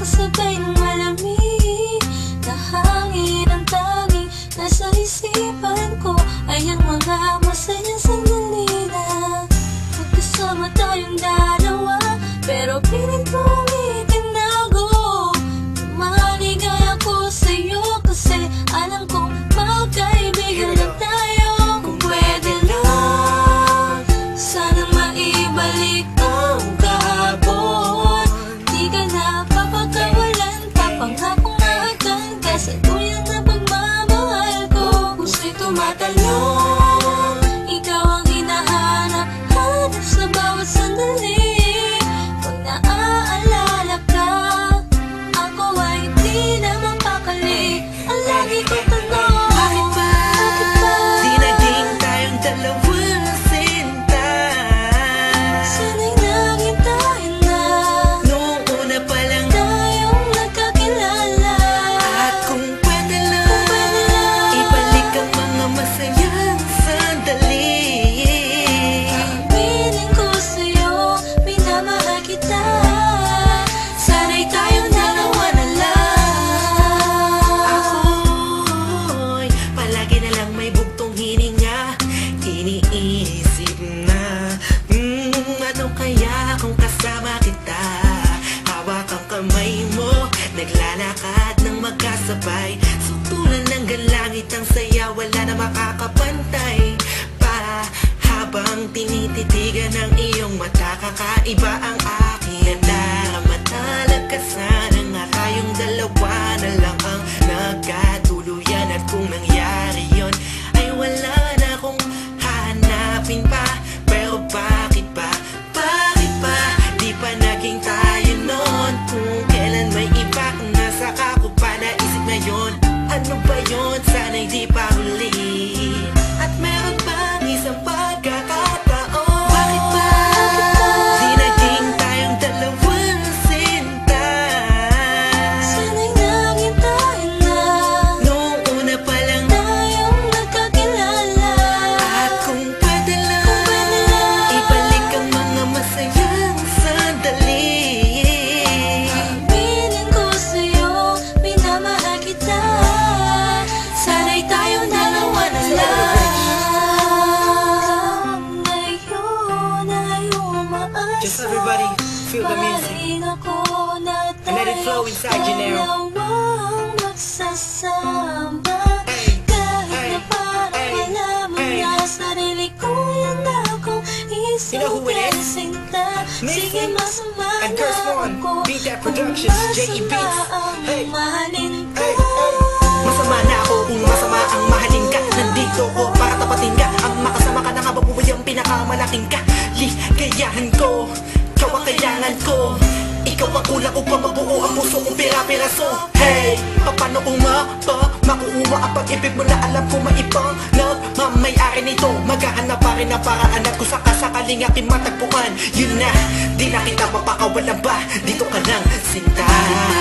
Labas Kasabay ng malamig na hangin Ang tanging nasa isipan ko. Ay ang mga masayang sandali na Magkasama tayong dalawa Sa tuyang na pagmamahal ko Puso'y tumatalon Ikaw ang hinahanap Hanap sa bawat sandali Pag naaalala ka Ako ay di na mapakali Ang lagi kong tanong Bakit ba? Bakit ba? Di naging tayong dalawa kakaiba ang Flow inside you now. Dalawang magsasama Kahit na wala mo na Sarili ko lang akong You know who it is? isang sinta Mason Sige masama and Curse na One. ako Beat That Kung masama Beats. ang Hey. mahalin hey. Masama na ako kung masama ang mahalin ka Nandito ko para tapatin ka Ang makasama ka na nga babuhay ang pinakamalaking ka Ligayahan ko, ikaw ang kailangan ko ikaw ang kulang upang mabuo ang puso kong pira-piraso Hey, paano umapa? Makuha ang pag-ibig mo na alam ko maipang Na mamayari nito. Maghahanap pa rin ang paraan at kung sakasakaling aking matagpuan. Yun na, di na kita mapakawalan ba? Dito ka lang, sinta